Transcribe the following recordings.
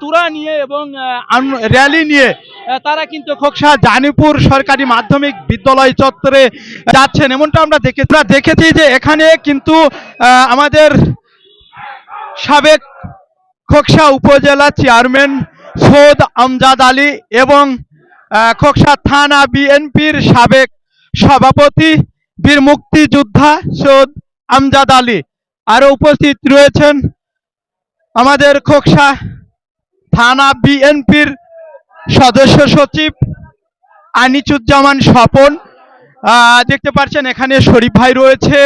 তুরা নিয়ে এবং র্যালি নিয়ে তারা কিন্তু খোকসা জানিপুর সরকারি মাধ্যমিক বিদ্যালয় চত্বরে যাচ্ছেন। এমনটা আমরা দেখে দেখেছি যে এখানে কিন্তু আমাদের সাবেক খোকসা উপজেলা চেয়ারম্যান সৈয়দ আমজাদ আলী এবং খোকসা থানা বিএনপির সাবেক সভাপতি বীর মুক্তিযোদ্ধা সৈয়দ আমজাদ আলী। আরও উপস্থিত রয়েছেন আমাদের খোকসা থানা বিএনপির সদস্য সচিব আনিচুজ্জামান স্বপন। দেখতে পাচ্ছেন এখানে শরীফ ভাই রয়েছে।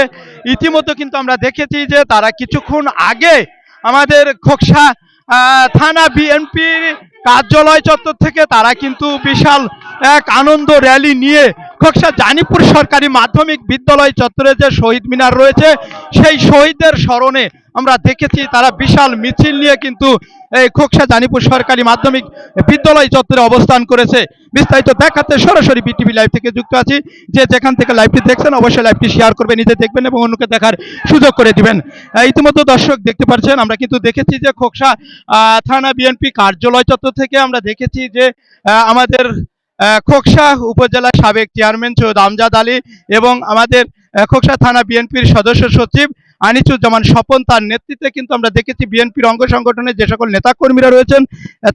ইতিমধ্যে কিন্তু আমরা দেখেছি যে তারা কিছুক্ষণ আগে আমাদের খোকসা থানা বিএনপির কার্যালয় চত্বর থেকে তারা কিন্তু বিশাল এক আনন্দ র্যালি নিয়ে খোকসা জানিপুর সরকারি মাধ্যমিক বিদ্যালয় চত্বরে যে শহীদ মিনার রয়েছে, সেই শহীদদের স্মরণে আমরা দেখেছি তারা বিশাল মিছিল নিয়ে কিন্তু এই খোকসা জানিপুর সরকারি মাধ্যমিক বিদ্যালয় চত্বরে অবস্থান করেছে। বিস্তারিত দেখাতে সরাসরি বিটিভি লাইভ থেকে যুক্ত আছি। যে যেখান থেকে লাইভটি দেখছেন, অবশ্যই লাইভটি শেয়ার করবেন, নিজে দেখবেন এবং অন্যকে দেখার সুযোগ করে দিবেন। ইতিমধ্যে দর্শক দেখতে পাচ্ছেন, আমরা কিন্তু দেখেছি যে খোকসা থানা বিএনপি কার্যালয় চত্বর থেকে আমরা দেখেছি যে আমাদের খোকসা উপজেলা সাবেক চেয়ারম্যান সৈয়দ আমজাদ আলী এবং আমাদের খোকসা থানা বিএনপির সদস্য সচিব আনিসুজ্জামান স্বপন তার নেতৃত্বে কিন্তু আমরা দেখেছি বিএনপির অঙ্গ সংগঠনের যে সকল নেতাকর্মীরা রয়েছেন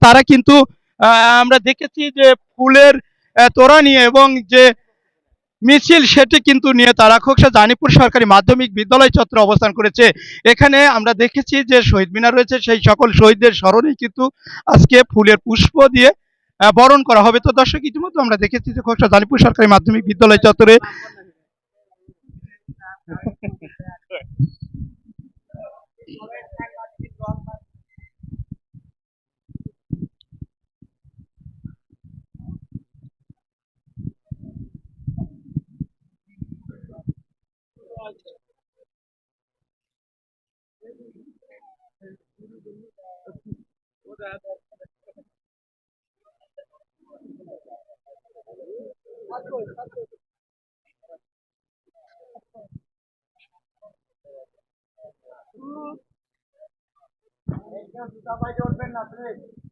তারা কিন্তু আমরা দেখেছি যে ফুলের তোরা নিয়ে এবং যে মিছিল সেটি কিন্তু নিয়ে তারা খোকসা জানিপুর সরকারি মাধ্যমিক বিদ্যালয় চত্বরে অবস্থান করেছে। এখানে আমরা দেখেছি যে শহীদ মিনার রয়েছে, সেই সকল শহীদদের স্মরণে কিন্তু আজকে ফুলের পুষ্প দিয়ে বরণ করা হবে। তো দর্শক, ইতিমধ্যে আমরা দেখেছি যে খোকসা জানিপুর সরকারি মাধ্যমিক বিদ্যালয় চত্বরে Ekran tutamaya görmen lazım.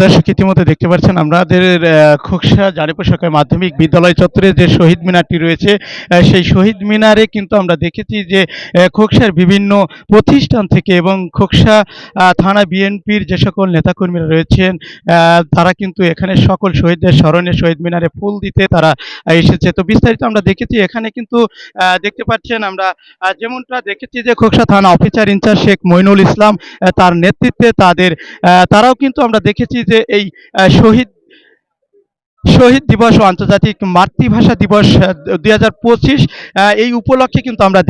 দর্শক, ইতিমধ্যে দেখতে পাচ্ছেন আমাদের খোকসা জারিপুর সরকারি মাধ্যমিক বিদ্যালয় চত্বরে যে শহীদ মিনারটি রয়েছে সেই শহীদ মিনারে কিন্তু আমরা দেখেছি যে খোকসার বিভিন্ন প্রতিষ্ঠান থেকে এবং খোকসা থানা বিএনপির যে সকল নেতাকর্মীরা রয়েছেন তারা কিন্তু এখানে সকল শহীদদের স্মরণে শহীদ মিনারে ফুল দিতে তারা এসেছে। তো বিস্তারিত আমরা দেখেছি, এখানে কিন্তু দেখতে পাচ্ছেন আমরা যেমনটা দেখেছি যে, খোকসা থানা officer in charge Sheikh Moinul Islam তার নেতৃত্বে তাদের তারাও কিন্তু আমরা দেখেছি যে এই শহীদ শহীদ দিবস ও আন্তর্জাতিক মাতৃভাষা দিবস দুই হাজার পঁচিশ এই উপলক্ষে কিন্তু আমরা